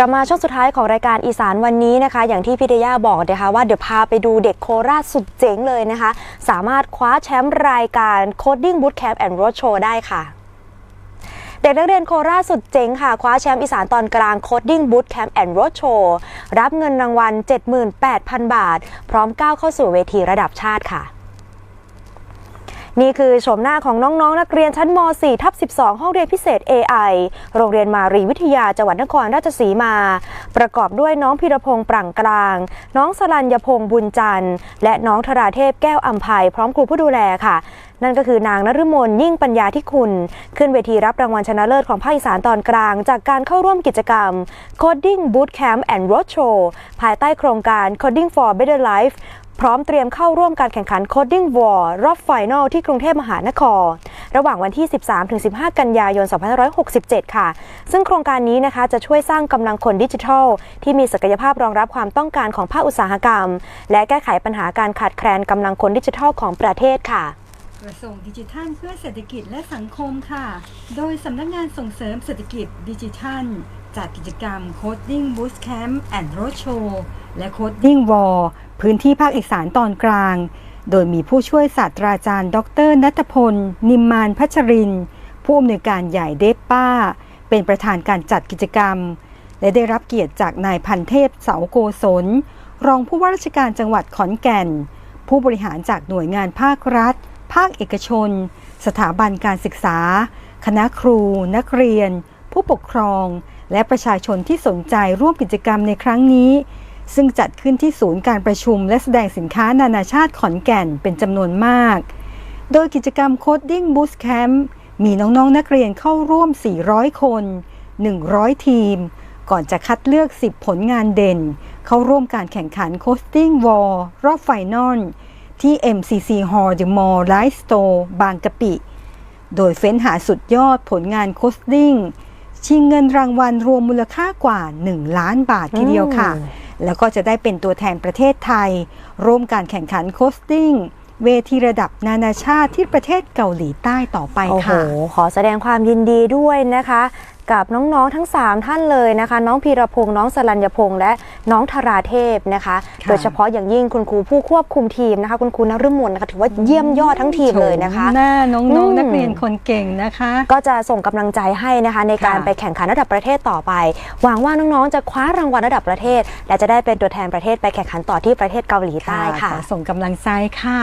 เรามาช่วงสุดท้ายของรายการอีสานวันนี้นะคะ อย่างที่พี่เดย่าบอกนะคะว่าเดี๋ยวพาไปดูเด็กโคราชสุดเจ๋งเลยนะคะ สามารถคว้าแชมป์รายการ Coding Bootcamp and Roadshow ได้ค่ะเด็กนักเรียนโคราชสุดเจ๋งค่ะ คว้าแชมป์อีสานตอนกลาง Coding Bootcamp and Roadshow รับเงินรางวัล 78,000 บาท พร้อมก้าวเข้าสู่เวทีระดับชาติค่ะ นี่คือโฉมหน้าของน้องๆนนักเรียนชั้นม .4 ทับ12 ห้องเรียนพิเศษ AI โรงเรียนมารีวิทยาจังหวัดนครราชสีมา ประกอบด้วยน้องพิรพงษ์ปรั่งกลาง น้องสลัญญพงษ์บุญจันทร์ และน้องธราเทพแก้วอัมภัยพร้อมครูผู้ดูแลค่ะนั่นก็คือนางนฤมลยิ่งปัญญาที่คุณ ขึ้นเวทีรับรางวัลชนะเลิศของภาคอีสานตอนกลาง จากการเข้าร่วมกิจกรรม Coding Bootcamp and Roadshow ภายใต้โครงการ Coding for Better Life พร้อมเตรียมเข้าร่วมการแข่งขัน Coding War รอบไฟนอลที่กรุงเทพมหานคร ระหว่างวันที่ 13-15 กันยายน 2567 ค่ะ ซึ่งโครงการนี้นะคะจะช่วยสร้างกำลังคนดิจิทัล ที่มีศักยภาพรองรับความต้องการของภาคอุตสาหกรรม และแก้ไขปัญหาการขาดแคลนกำลังคนดิจิทัลของประเทศค่ะกระทรวงดิจิทัลเพื่อเศรษฐกิจและสังคมค่ะ โดยสำนักงานส่งเสริมเศรษฐกิจดิจิทัล จัดกิจกรรม Coding Bootcamp and Roadshow และ Coding War พื้นที่ภาคอีสานตอนกลาง โดยมีผู้ช่วยศาสตราจารย์ ดรนัทพล นิมมานพัชริน ผู้อำนวยการใหญ่เดปป้า เป็นประธานการจัดกิจกรรม และได้รับเกียรติจากนายพันเทพเสาโกศล รองผู้ว่าราชการจังหวัดขอนแก่น ผู้บริหารจากหน่วยงานภาครัฐ ภาคเอกชน สถาบันการศึกษา คณะครู นักเรียน ผู้ปกครอง และประชาชนที่สนใจร่วมกิจกรรมในครั้งนี้ ซึ่งจัดขึ้นที่ศูนย์การประชุมและแสดงสินค้านานาชาติขอนแก่นเป็นจำนวนมาก โดยกิจกรรม Coding Boost Camp มีน้องๆนนักเรียนเข้าร่วม 400 คน 100 ทีม ก่อนจะคัดเลือก 10 ผลงานเด่น เข้าร่วมการแข่งขัน Coding War รอบไฟนอลที่ MCC Hall The Mall Light Store บางกะปิ โดยเฟ้นหาสุดยอดผลงานโคสติ้งชิงเงินรางวัลรวมมูลค่ากว่า 1 ล้านบาททีเดียวค่ะ แล้วก็จะได้เป็นตัวแทนประเทศไทย ร่วมการแข่งขันโคสติ้งเวทีระดับนานาชาติที่ประเทศเกาหลีใต้ต่อไปค่ะ โอ้โห ขอแสดงความยินดีด้วยนะคะ กับน้องๆทั้ง 3 ท่านเลยนะคะ น้องพีรพงษ์น้องสรัญญพงษ์และน้องธราเทพนะคะค่ะโดยเฉพาะอย่างยิ่งคุณครูผู้ควบคุมทีมนะคะ คุณครูนฤมลนะคะถือว่าเยี่ยมยอดทั้งทีมเลยนะคะชมหน้าน้อืองมๆนักเรียนคนเก่งนะคะ ก็จะส่งกำลังใจให้นะคะ ในการค่ะไปแข่งขันระดับประเทศต่อไปหวังว่าน้องๆจะคว้ารางวัลระดับประเทศ และจะได้เป็นตัวแทนประเทศไปแข่งขันต่อที่ประเทศเกาหลีใต้ค่ะขอส่งกำลังใจค่ะ